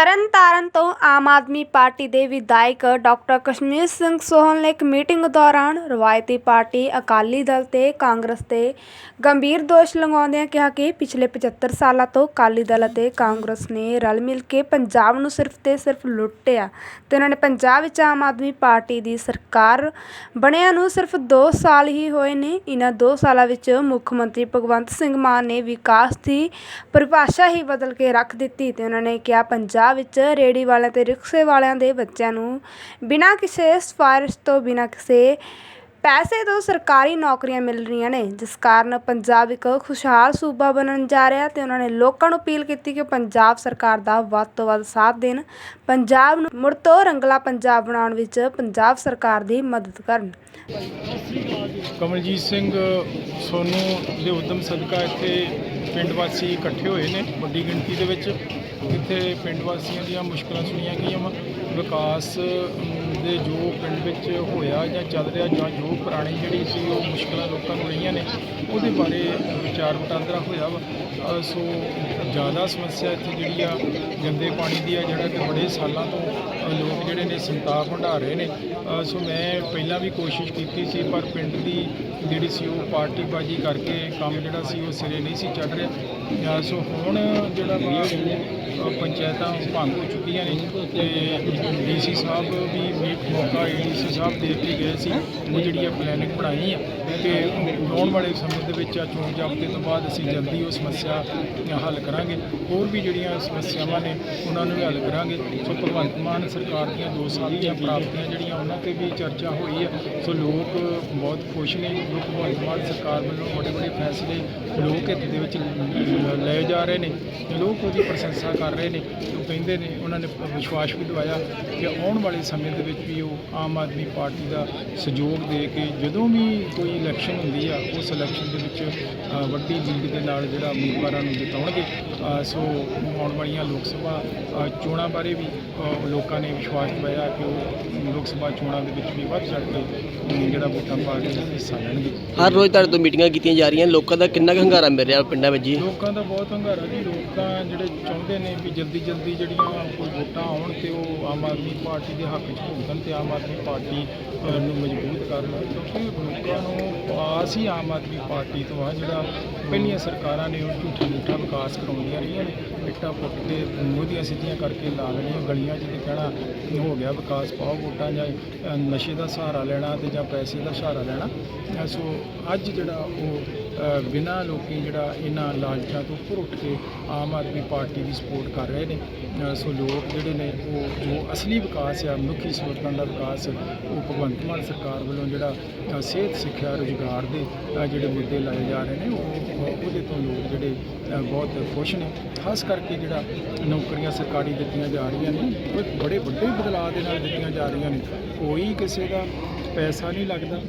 ਤਰਨਤਾਰਨ ਤੋਂ ਆਮ ਆਦਮੀ ਪਾਰਟੀ ਦੇ ਵਿਧਾਇਕ ਡਾਕਟਰ ਕਸ਼ਮੀਰ ਸਿੰਘ ਸੋਹਲ ਨੇ ਇੱਕ ਮੀਟਿੰਗ ਦੌਰਾਨ ਰਵਾਇਤੀ ਪਾਰਟੀ ਅਕਾਲੀ ਦਲ ਤੇ ਕਾਂਗਰਸ ਤੇ ਗੰਭੀਰ ਦੋਸ਼ ਲਗਾਉਂਦਿਆਂ ਕਿਹਾ ਕਿ ਪਿਛਲੇ 75 ਸਾਲਾਂ ਤੋਂ ਅਕਾਲੀ ਦਲ ਅਤੇ ਕਾਂਗਰਸ ਨੇ ਰਲ ਮਿਲ ਕੇ ਪੰਜਾਬ ਨੂੰ ਸਿਰਫ ਤੇ ਸਿਰਫ ਲੁੱਟਿਆ ਤੇ ਉਹਨਾਂ ਨੇ ਪੰਜਾਬ ਵਿੱਚ ਆਮ ਆਦਮੀ ਪਾਰਟੀ ਦੀ ਸਰਕਾਰ ਬਣਿਆ ਨੂੰ ਸਿਰਫ 2 ਸਾਲ ਹੀ ਹੋਏ ਨੇ। ਇਹਨਾਂ 2 ਸਾਲਾਂ ਵਿੱਚ ਮੁੱਖ ਮੰਤਰੀ ਭਗਵੰਤ ਸਿੰਘ ਮਾਨ ਨੇ ਵਿਕਾਸ ਦੀ ਪਰਿਭਾਸ਼ਾ ਹੀ ਬਦਲ ਕੇ ਰੱਖ ਦਿੱਤੀ ਤੇ ਉਹਨਾਂ ਨੇ ਕਿਹਾ, ਪੰਜਾਬ ਵਿੱਚ ਰੇੜੀ ਵਾਲਿਆਂ ਤੇ ਰਿਕਸ਼ੇ ਵਾਲਿਆਂ ਦੇ ਬੱਚਿਆਂ ਨੂੰ ਬਿਨਾਂ ਕਿਸੇ ਸਿਫਾਰਿਸ਼ ਤੋਂ ਬਿਨਾਂ ਕਿਸੇ ਪੈਸੇ ਤੋਂ ਸਰਕਾਰੀ ਨੌਕਰੀਆਂ ਮਿਲ ਰਹੀਆਂ ਨੇ, ਜਿਸ ਕਾਰਨ ਪੰਜਾਬ ਇੱਕ ਖੁਸ਼ਹਾਲ ਸੂਬਾ ਬਣਨ ਜਾ ਰਿਹਾ ਤੇ ਉਹਨਾਂ ਨੇ ਲੋਕਾਂ ਨੂੰ ਅਪੀਲ ਕੀਤੀ ਕਿ ਪੰਜਾਬ ਸਰਕਾਰ ਦਾ ਵੱਧ ਤੋਂ ਵੱਧ ਸਾਥ ਦੇਣ। ਪੰਜਾਬ ਨੂੰ ਮੁੜ ਤੋਂ ਰੰਗਲਾ ਪੰਜਾਬ ਬਣਾਉਣ ਵਿੱਚ ਪੰਜਾਬ ਸਰਕਾਰ ਦੀ ਮਦਦ ਕਰਨ। ਕਮਲਜੀਤ ਸਿੰਘ ਸੋਨੂ ਦੇ ਉਦਮ ਸਦਕਾ ਇੱਥੇ ਪਿੰਡ ਵਾਸੀ ਇਕੱਠੇ ਹੋਏ ਨੇ ਵੱਡੀ ਗਿਣਤੀ ਦੇ ਵਿੱਚ। ਇੱਥੇ ਪਿੰਡ ਵਾਸੀਆਂ ਦੀਆਂ ਮੁਸ਼ਕਲਾਂ ਸੁਣੀਆਂ ਗਈਆਂ ਵਾ। ਵਿਕਾਸ ਦੇ ਜੋ ਪਿੰਡ ਵਿੱਚ ਹੋਇਆ ਜਾਂ ਚੱਲ ਰਿਹਾ ਜਾਂ ਜੋ ਪੁਰਾਣੀ ਜਿਹੜੀ ਸੀ ਉਹ ਮੁਸ਼ਕਲਾਂ ਲੋਕਾਂ ਨੂੰ ਰਹੀਆਂ ਨੇ ਉਹਦੇ ਬਾਰੇ ਵਿਚਾਰ ਵਟਾਂਦਰਾ ਹੋਇਆ ਵਾ। ਸੋ ਜ਼ਿਆਦਾ ਸਮੱਸਿਆ ਇੱਥੇ ਜਿਹੜੀ ਆ ਗੰਦੇ ਪਾਣੀ ਦੀ ਆ ਜਿਹੜਾ ਕਿ ਬੜੇ ਸਾਲਾਂ ਤੋਂ ਲੋਕ ਜਿਹੜੇ ਨੇ ਸੰਤਾਪ ਹੰਢਾ ਰਹੇ ਨੇ। ਸੋ ਮੈਂ ਪਹਿਲਾਂ ਵੀ ਕੋਸ਼ਿਸ਼ ਕੀਤੀ ਸੀ ਪਰ ਪਿੰਡ ਦੀ ਜਿਹੜੀ ਸੀ ਉਹ ਪਾਰਟੀਬਾਜ਼ੀ ਕਰਕੇ ਕੰਮ ਜਿਹੜਾ ਸੀ ਉਹ ਸਿਰੇ ਨਹੀਂ ਸੀ ਚੜ ਰਿਹਾ। ਸੋ ਹੁਣ ਜਿਹੜਾ ਵਾ ਉਹ, ਪੰਚਾਇਤਾਂ ਭੰਗ ਹੋ ਚੁੱਕੀਆਂ ਨੇ ਤੇ ਡੀਸੀ ਸਾਹਿਬ ਵੀ ਮੀਟ ਮੌਕਾ ਡੀਸੀ ਸਾਹਿਬ ਦੇ ਕੇ ਗਏ ਸੀ। ਉਹ ਜਿਹੜੀ ਆ ਪਲੈਨਿੰਗ ਬਣਾਈ ਆ ਤੇ ਆਉਣ ਵਾਲੇ ਸਮੇਂ ਦੇ ਵਿੱਚ ਆ, ਚੋਣ ਜਾਬਤੇ ਤੋਂ ਬਾਅਦ ਅਸੀਂ ਜਲਦੀ ਉਹ ਸਮੱਸਿਆ ਹੱਲ ਕਰਾਂਗੇ। ਹੋਰ ਵੀ ਜਿਹੜੀਆਂ ਸਮੱਸਿਆਵਾਂ ਨੇ, ਉਹਨਾਂ ਨੂੰ ਵੀ ਹੱਲ ਕਰਾਂਗੇ। ਸੋ ਭਗਵੰਤ ਮਾਨ ਸਰਕਾਰ ਦੀਆਂ ਦੋ ਸਾਲ ਦੀਆਂ ਪ੍ਰਾਪਤੀਆਂ ਜਿਹੜੀਆਂ ਉਹਨਾਂ ਤੇ ਵੀ ਚਰਚਾ ਹੋਈ ਹੈ ਸੋ ਲੋਕ ਬਹੁਤ ਖੁਸ਼ ਨੇ। ਲੋਕ ਭਗਵੰਤ ਮਾਨ ਸਰਕਾਰ ਵੱਲੋਂ ਬੜੇ ਬੜੇ ਫੈਸਲੇ ਲੋਕ ਹਿੱਤ ਦੇ ਵਿੱਚ ਲਏ ਜਾ ਰਹੇ ਨੇ, ਲੋਕ ਉਹਦੀ ਪ੍ਰਸ਼ੰਸਾ ਕਰ ਰਹੇ ਨੇ। ਉਹ ਕਹਿੰਦੇ ਨੇ, ਉਹਨਾਂ ਨੇ ਵਿਸ਼ਵਾਸ ਵੀ ਦਿਵਾਇਆ ਕਿ ਆਉਣ ਵਾਲੇ ਸਮੇਂ ਦੇ ਵਿੱਚ ਵੀ ਉਹ ਆਮ ਆਦਮੀ ਪਾਰਟੀ ਦਾ ਸਹਿਯੋਗ ਦੇ ਕੇ ਜਦੋਂ ਵੀ ਕੋਈ ਇਲੈਕਸ਼ਨ ਹੁੰਦੀ ਆ, ਉਸ ਇਲੈਕਸ਼ਨ ਦੇ ਵਿੱਚ ਵੱਡੀ ਲੀਡ ਦੇ ਨਾਲ ਜਿਹੜਾ ਉਮੀਦਵਾਰਾਂ ਨੂੰ ਜਿਤਾਉਣਗੇ। ਸੋ ਆਉਣ ਵਾਲੀਆਂ ਲੋਕ ਸਭਾ ਚੋਣਾਂ ਬਾਰੇ ਵੀ ਲੋਕਾਂ ਨੇ ਵਿਸ਼ਵਾਸ ਦਿਵਾਇਆ ਕਿ ਉਹ ਲੋਕ ਸਭਾ ਚੋਣਾਂ ਦੇ ਵਿੱਚ ਵੀ ਵੱਧ ਚੜ੍ਹ ਕੇ ਜਿਹੜਾ ਵੋਟਾਂ ਪਾ ਕੇ ਹਿੱਸਾ ਲੈਣਗੇ। ਹਰ ਰੋਜ਼ ਤੁਹਾਡੇ ਤੋਂ ਮੀਟਿੰਗਾਂ ਕੀਤੀਆਂ ਜਾ ਰਹੀਆਂ। ਲੋਕਾਂ ਦਾ ਕਿੰਨਾ ਕੁ ਹੰਗਾਰਾ ਮਿਲ ਰਿਹਾ ਪਿੰਡਾਂ ਵਿੱਚ ਜੀ? ਲੋਕਾਂ ਦਾ ਬਹੁਤ ਹੰਗਾਰਾ ਜੀ। ਲੋਕ ਤਾਂ ਜਿਹੜੇ ਚਾਹੁੰਦੇ ਨੇ ਵੀ ਜਲਦੀ ਜਲਦੀ ਜਿਹੜੀਆਂ ਕੋਈ ਵੋਟਾਂ ਆਉਣ ਤੇ ਉਹ ਆਮ ਆਦਮੀ ਪਾਰਟੀ ਦੇ ਹੱਕ 'ਚ ਭੁਗਤਣ ਤੇ ਆਮ ਆਦਮੀ ਪਾਰਟੀ ਨੂੰ ਮਜ਼ਬੂਤ ਕਰਨ। ਕਿਉਂਕਿ ਲੋਕਾਂ ਨੂੰ ਆਸ ਹੀ ਆਮ ਆਦਮੀ ਪਾਰਟੀ ਤੋਂ ਆ ਜਿਹੜਾ ਪਹਿਲੀਆਂ ਸਰਕਾਰਾਂ ਨੇ ਉਹ ਝੂਠਾ ਝੂਠਾ ਵਿਕਾਸ ਕਰਾਉਂਦੀਆਂ ਰਹੀਆਂ ਨੇ। ਇੱਟਾਂ ਪੁੱਟ ਕੇ ਮੋਦੀਆਂ ਸਿੱਧੀਆਂ ਕਰਕੇ ਲਾ ਲੈਣੀਆਂ ਗਲੀਆਂ 'ਚ ਤੇ ਕਹਿਣਾ ਵੀ ਹੋ ਗਿਆ ਵਿਕਾਸ ਪਾਓ ਵੋਟਾਂ ਜਾਂ ਅ, ਨਸ਼ੇ ਦਾ ਸਹਾਰਾ ਲੈਣਾ ਤੇ ਜਾਂ ਪੈਸੇ ਦਾ ਸਹਾਰਾ ਲੈਣਾ। ਅ, ਸੋ ਅੱਜ ਜਿਹੜਾ ਉਹ ਬਿਨਾਂ ਲੋਕੀ ਜਿਹੜਾ ਇਹਨਾਂ ਲਾਲਚਾਂ ਤੋਂ ਉੱਪਰ ਉੱਠ ਕੇ ਆਮ ਆਦਮੀ ਪਾਰਟੀ ਦੀ ਸਪੋਰਟ ਕਰ ਰਹੇ ਨੇ ਸੋ ਲੋਕ ਜਿਹੜੇ ਨੇ ਉਹ ਜੋ ਅਸਲੀ ਵਿਕਾਸ ਆ, ਮਨੁੱਖੀ ਸਹੂਲਤਾਂ ਦਾ ਵਿਕਾਸ, ਉਹ ਭਗਵੰਤ ਮਾਨ ਸਰਕਾਰ ਵੱਲੋਂ ਜਿਹੜਾ ਸਿਹਤ, ਸਿੱਖਿਆ, ਰੁਜ਼ਗਾਰ ਦੇ ਜਿਹੜੇ ਮੁੱਦੇ ਲਾਏ ਜਾ ਰਹੇ ਨੇ, ਉਹ ਉਹਦੇ ਤੋਂ ਲੋਕ ਜਿਹੜੇ ਬਹੁਤ ਖੁਸ਼ ਨੇ। ਖਾਸ ਕਰਕੇ ਜਿਹੜਾ ਨੌਕਰੀਆਂ ਸਰਕਾਰੀ ਦਿੱਤੀਆਂ ਜਾ ਰਹੀਆਂ ਨੇ, ਬੜੇ ਵੱਡੇ ਬਦਲਾਅ ਦੇ ਨਾਲ ਦਿੱਤੀਆਂ ਜਾ ਰਹੀਆਂ ਨੇ। ਕੋਈ ਕਿਸੇ ਦਾ ਪੈਸਾ ਨਹੀਂ ਲੱਗਦਾ,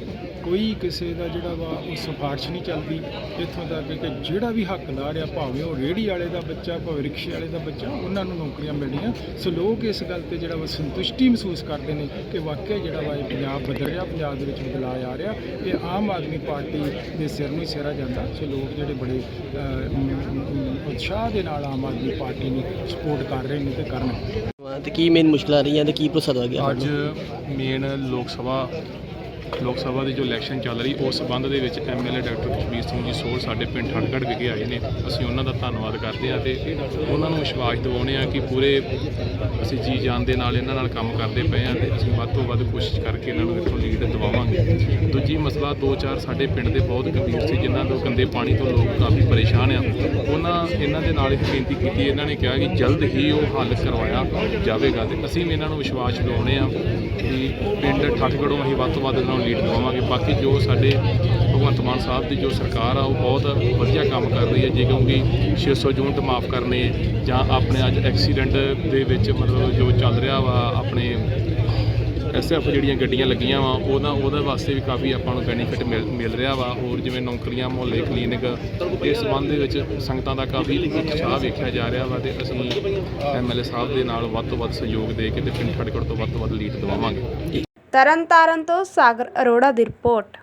ਕੋਈ ਕਿਸੇ ਦਾ ਜਿਹੜਾ ਵਾ ਉਹ ਸਿਫਾਰਿਸ਼ ਨਹੀਂ ਚੱਲਦੀ, ਇੱਥੋਂ ਤੱਕ ਕਿ ਜਿਹੜਾ ਵੀ ਹੱਕਦਾਰ ਆ ਭਾਵੇਂ ਉਹ ਰੇਹੜੀ ਵਾਲੇ ਦਾ ਬੱਚਾ, ਭਾਵੇਂ ਰਿਕਸ਼ੇ ਵਾਲੇ ਦਾ ਬੱਚਾ, ਉਹਨਾਂ ਨੂੰ ਨੌਕਰੀਆਂ ਮਿਲਣੀਆਂ। ਸੋ ਲੋਕ ਇਸ ਗੱਲ ਤੇ ਜਿਹੜਾ ਵਾ ਸੰਤੁਸ਼ਟੀ ਮਹਿਸੂਸ ਕਰਦੇ ਨੇ ਕਿ ਵਾਕਿਆ ਜਿਹੜਾ ਵਾ ਇਹ ਪੰਜਾਬ ਬਦਲ ਰਿਹਾ, ਪੰਜਾਬ ਦੇ ਵਿੱਚ ਬਦਲਾਅ ਆ ਰਿਹਾ ਇਹ ਆਮ ਆਦਮੀ ਪਾਰਟੀ ਦੇ ਸਿਰ ਨੂੰ ਸਿਹਰਾ ਜਾਂਦਾ। ਸੋ ਲੋਕ ਜਿਹੜੇ ਬੜੇ ਉਤਸ਼ਾਹ ਦੇ ਨਾਲ ਆਮ ਆਦਮੀ ਪਾਰਟੀ ਨੂੰ ਸਪੋਰਟ ਕਰ ਰਹੇ ਨੇ ਤੇ ਕਰਨਗੇ ਤੇ ਕੀ ਮੇਨ ਮੁਸ਼ਕਲਾਂ ਰਹੀਆਂ ਤੇ ਕੀ ਭਰੋਸਾ ਦਵਾ ਗਿਆ? ਅੱਜ ਮੇਨ ਲੋਕ ਸਭਾ ਲੋਕ ਸਭਾ ਦੀ ਜੋ ਇਲੈਕਸ਼ਨ ਚੱਲ ਰਹੀ, ਉਸ ਸੰਬੰਧ ਦੇ ਵਿੱਚ ਐਮਐਲਏ ਡਾਕਟਰ ਕਸ਼ਮੀਰ ਸਿੰਘ ਜੀ ਸੋਲ ਸਾਡੇ ਪਿੰਡ ਠੰਡਗੜ੍ਹ ਵਿਖੇ ਆਏ ਨੇ। ਅਸੀਂ ਉਹਨਾਂ ਦਾ ਧੰਨਵਾਦ ਕਰਦੇ ਹਾਂ ਤੇ ਉਹਨਾਂ ਨੂੰ ਵਿਸ਼ਵਾਸ ਦਿਵਾਉਂਦੇ ਹਾਂ ਕਿ ਪੂਰੇ ਅਸੀਂ ਜੀ ਜਾਨ ਦੇ ਨਾਲ ਇਹਨਾਂ ਨਾਲ ਕੰਮ ਕਰਦੇ ਪਏ ਹਾਂ ਤੇ ਅਸੀਂ ਵੱਧ ਤੋਂ ਵੱਧ ਕੋਸ਼ਿਸ਼ ਕਰਕੇ ਇਹਨਾਂ ਨੂੰ ਇੱਥੋਂ ਲੀਡ ਦਿਵਾਵਾਂਗੇ। ਦੂਜੀ ਮਸਲਾ ਦੋ ਚਾਰ ਸਾਡੇ ਪਿੰਡ ਦੇ ਬਹੁਤ ਗੰਭੀਰ ਸੀ, ਜਿਨ੍ਹਾਂ ਤੋਂ ਗੰਦੇ ਪਾਣੀ ਤੋਂ ਲੋਕ ਕਾਫੀ ਪਰੇਸ਼ਾਨ ਆ। ਉਹਨਾਂ, ਇਹਨਾਂ ਦੇ ਨਾਲ ਇੱਕ ਬੇਨਤੀ ਕੀਤੀ, ਇਹਨਾਂ ਨੇ ਕਿਹਾ ਕਿ ਜਲਦ ਹੀ ਉਹ ਹੱਲ ਕਰਵਾਇਆ ਜਾਵੇਗਾ ਤੇ ਅਸੀਂ ਵੀ ਇਹਨਾਂ ਨੂੰ ਵਿਸ਼ਵਾਸ ਦਿਵਾਉਂਦੇ ਹਾਂ ਕਿ ਪਿੰਡ ਠੱਠਗੜ੍ਹੋਂ ਅਸੀਂ ਵੱਧ ਤੋਂ ਵੱਧ ਇਹਨਾਂ ਨੂੰ ਲੀਡ ਦਵਾਵਾਂਗੇ ਬਾਕੀ ਜੋ ਸਾਡੇ ਭਗਵੰਤ ਮਾਨ ਸਾਹਿਬ ਦੀ ਜੋ ਸਰਕਾਰ ਆ, ਉਹ ਬਹੁਤ ਵਧੀਆ ਕੰਮ ਕਰ ਰਹੀ ਹੈ। ਜੇ ਕਿਉਂਕਿ 600 ਯੂਨਿਟ ਮਾਫ ਕਰਨੇ ਜਾਂ ਆਪਣੇ ਅੱਜ ਐਕਸੀਡੈਂਟ ਦੇ ਵਿੱਚ ਮਤਲਬ ਜੋ ਚੱਲ ਰਿਹਾ ਵਾ, ਆਪਣੇ ਐਸਐਫ ਜਿਹੜੀਆਂ ਗੱਡੀਆਂ ਲੱਗੀਆਂ ਵਾ, ਉਹਦਾ, ਉਹਦੇ ਵਾਸਤੇ ਵੀ ਕਾਫੀ ਆਪਾਂ ਨੂੰ ਬੈਨੀਫਿਟ ਮਿਲ ਮਿਲ ਰਿਹਾ ਵਾ। ਹੋਰ ਜਿਵੇਂ ਨੌਕਰੀਆਂ, ਮੁਹੱਲੇ ਕਲੀਨਿਕ ਇਸ ਸੰਬੰਧ ਦੇ ਵਿੱਚ ਸੰਗਤਾਂ ਦਾ ਕਾਫੀ ਉਤਸ਼ਾਹ ਵੇਖਿਆ ਜਾ ਰਿਹਾ ਵਾ ਤੇ ਅਸੀਂ ਐਮਐਲਏ ਸਾਹਿਬ ਦੇ ਨਾਲ ਵੱਧ ਤੋਂ ਵੱਧ ਸਹਿਯੋਗ ਦੇ ਕੇ ਤੇ ਪਿੰਡ ਖੜਕੜ ਤੋਂ ਵੱਧ ਤੋਂ ਵੱਧ ਲੀਡ ਦਿਵਾਵਾਂਗੇ। ਤਰਨ ਤਾਰਨ ਤੋਂ ਸਾਗਰ ਅਰੋੜਾ ਦੀ ਰਿਪੋਰਟ।